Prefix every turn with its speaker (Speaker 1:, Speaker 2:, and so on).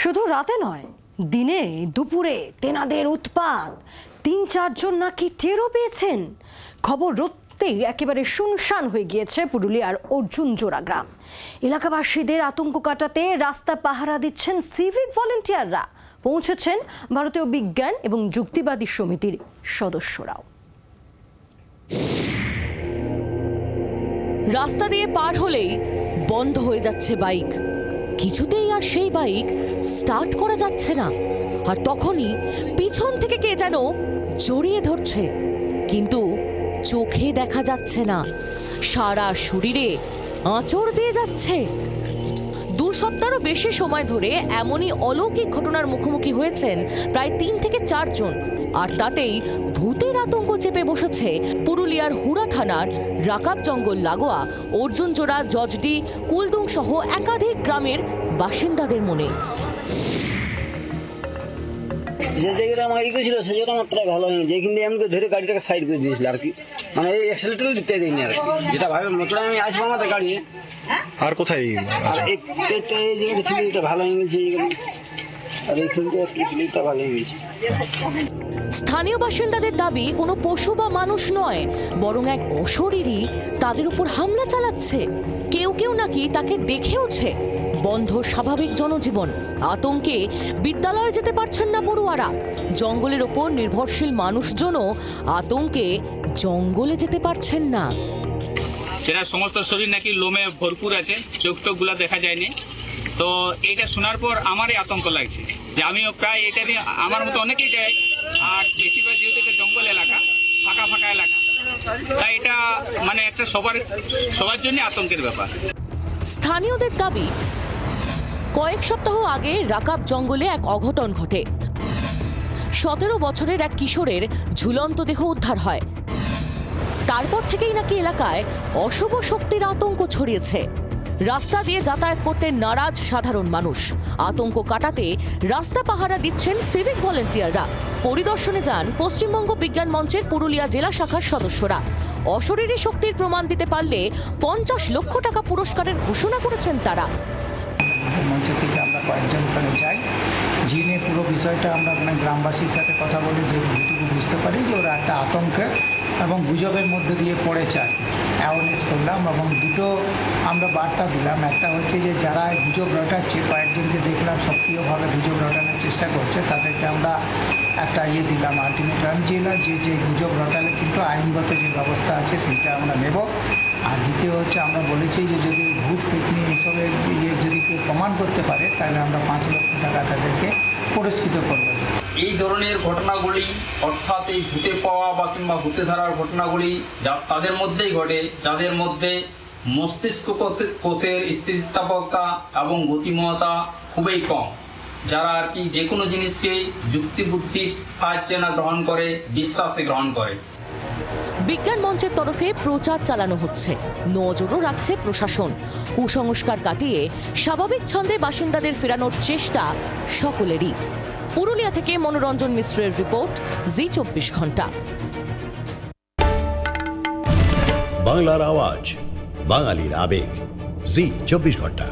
Speaker 1: শুধু রাতে নয়, দিনে, দুপুরে তেনাদের উৎপাত। তিন, চারজন নাকি টেরও পেয়েছেন। খবর রত্তেই একেবারে শুনশান হয়ে গিয়েছে পুরুলিয়ার অর্জুন জোড়া গ্রাম। এলাকাবাসীদের আতঙ্ক কাটাতে রাস্তা পাহারা দিচ্ছেন সিভিক ভলেন্টিয়াররা। পৌঁছেছেন ভারতীয় বিজ্ঞান এবং যুক্তিবাদী সমিতির সদস্যরাও।
Speaker 2: রাস্তা দিয়ে পার হলেই বন্ধ হয়ে যাচ্ছে বাইক। কিছুতেই আর সেই বাইক স্টার্ট করা যাচ্ছে না। আর তখনই পিছন থেকে কে যেন জড়িয়ে ধরছে। কিন্তু চোখে দেখা যাচ্ছে না। সারা শরীরে আঁচড় দিয়ে যাচ্ছে। দু সপ্তাহেরও বেশি সময় ধরে এমনই অলৌকিক ঘটনার মুখোমুখি হয়েছেন প্রায় তিন থেকে চারজন আর তাতেই ভূতের আতঙ্ক চেপে বসেছে পুরুলিয়ার হুড়া থানার রাকাব জঙ্গল লাগোয়া, অর্জুনজোড়া, জজডি, কুলদুং সহ একাধিক গ্রামের বাসিন্দাদের মনে।
Speaker 3: যে জায়গাটা আমার ই করেছিল সেই জায়গাটা আমার প্রায় ভালো হয়নি। যেখান দিয়ে আমাকে ধরে গাড়িটাকে সাইড করে দিয়েছিল আর কি। মানে এই অ্যাক্সিলেটারও দিতে দেয়নি আর কি। যেটা ভাবে মোটরে আমি আসব আমাদের গাড়ি।
Speaker 4: আর কোথায়
Speaker 3: আর এই এই জায়গাটা ছিল এটা ভালো হয়ে গেছে আর স্লিপটা ভালো হয়ে গেছে।
Speaker 2: স্থানীয় বাসিন্দাদের দাবি কোনো পশু বা মানুষ নয় বরং এক অশরীরই তাদের উপর হামলা চালাচ্ছে। কেউ কেউ নাকি তাকে দেখেওছে। বন্ধ স্বাভাবিক জনজীবন। আতঙ্কে বিদ্যালয়ে যেতে পারছেন না পড়ুয়ারা। জঙ্গলের ওপর নির্ভরশীল মানুষজনও আতঙ্কে জঙ্গলে যেতে পারছেন না।
Speaker 5: এরা সমস্ত শরীর নাকি লোমে ভরপুর আছে চোখ টোকগুলো দেখা যায়নি। তো এটা শোনার পর আমারই আতঙ্ক লাগছে যে আমিও প্রায় এটা নিয়ে আমার মতো অনেকেই যায়। আর বেশিরভাগ যেহেতু এটা জঙ্গল এলাকা ফাঁকা ফাঁকা এলাকা তাই এটা মানে একটা সবার সবার জন্য আতঙ্কের ব্যাপার।
Speaker 2: স্থানীয়দের দাবি কয়েক সপ্তাহ আগে রাকাব জঙ্গলে এক অঘটন ঘটে। সতেরো বছরের এক কিশোরের ঝুলন্ত দেহ উদ্ধার হয়। তারপর থেকেই নাকি এলাকায় অশুভ শক্তির আতঙ্ক ছড়িয়েছে। রাস্তা দিয়ে যাতায়াত করতে নারাজ সাধারণ মানুষ। আতঙ্ক কাটাতে রাস্তা পাহারা দিচ্ছেন সিভিক ভলেন্টিয়াররা। পরিদর্শনে যান পশ্চিমবঙ্গ বিজ্ঞান মঞ্চের পুরুলিয়া জেলা শাখার সদস্যরা। অশরীরী শক্তির প্রমাণ দিতে পারলে পঞ্চাশ লক্ষ টাকা পুরস্কারের ঘোষণা করেছেন তারা।
Speaker 6: মঞ্চ থেকে আমরা কয়েকজন ওখানে যাই। জিনে পুরো বিষয়টা আমরা মানে গ্রামবাসীর সাথে কথা বলে যেটুকু বুঝতে পারি যে ওরা একটা আতঙ্কে এবং গুজবের মধ্যে দিয়ে পড়ে আর অ্যাওয়ারনেস করলাম এবং দুটো আমরা বার্তা দিলাম। একটা হচ্ছে যে, যারা গুজব রটাচ্ছে, কয়েকজনকে দেখলাম, সক্রিয়ভাবে গুজব রটানোর চেষ্টা করছে, তাদেরকে আমরা একটা ইয়ে দিলাম আলটিমেটাম দিলাম যে যে গুজব রটালে কিন্তু আইনগত যে ব্যবস্থা আছে, সেটা আমরা নেব। আর দ্বিতীয় হচ্ছে, আমরা বলেছি যে, যদি ভূত, পেতনি এইসবের ইয়ে যদি কেউ প্রমাণ করতে পারে, তাহলে আমরা পাঁচ লক্ষ টাকা তাদেরকে পুরস্কৃত করব।
Speaker 7: এই ধরনের ঘটনাগুলি, অর্থাৎ এই ভূতে পাওয়া বা কিংবা ভূতে ধরার ঘটনাগুলি যা তাদের মধ্যেই ঘটে, যাদের মধ্যে মস্তিষ্ক কোষে- কোষের স্থিতিস্থাপকতা এবং গতিময়তা খুবই কম, যারা আর কি যে কোনো জিনিসকে যুক্তিবুদ্ধির সাহায্যে না গ্রহণ করে, বিশ্বাসে গ্রহণ করে।
Speaker 2: বিজ্ঞান মঞ্চের তরফে প্রচার চালানো হচ্ছে। নজরও রাখছে প্রশাসন। কুসংস্কার কাটিয়ে স্বাভাবিক ছন্দে বাসিন্দাদের ফেরানোর চেষ্টা সকলেরই। পুরুলিয়া থেকে মনোরঞ্জন মিশ্রের রিপোর্ট, জি চব্বিশ ঘণ্টা।
Speaker 8: বাংলার আওয়াজ, বাঙালির আবেগ, জি চব্বিশ ঘণ্টা।